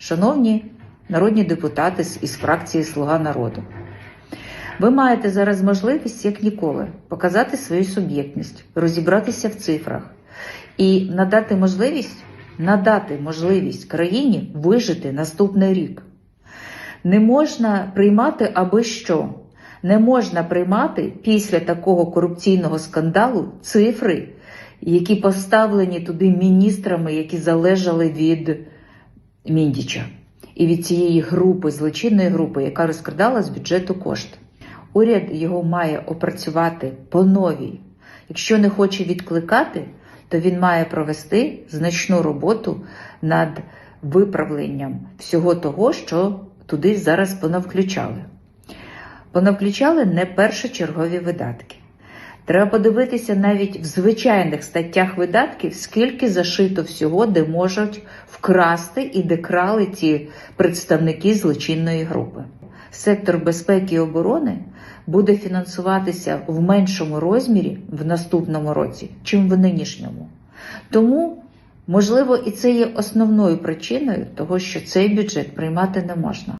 шановні народні депутати із фракції Слуга народу. Ви маєте зараз можливість, як ніколи, показати свою суб'єктність, розібратися в цифрах і надати можливість, надати можливість країні вижити наступний рік. Не можна приймати аби що. Не можна приймати після такого корупційного скандалу цифри, які поставлені туди міністрами, які залежали від Міндіча і від цієї групи, злочинної групи, яка розкрадала з бюджету кошти. Уряд його має опрацювати по новій. Якщо не хоче відкликати, то він має провести значну роботу над виправленням всього того, що туди зараз понавключали. Понавключали не першочергові видатки. Треба подивитися навіть в звичайних статтях видатків, скільки зашито всього, де можуть вкрасти і де крали ці представники злочинної групи. Сектор безпеки і оборони буде фінансуватися в меншому розмірі в наступному році, чим в нинішньому. Тому, можливо, і це є основною причиною того, що цей бюджет приймати не можна.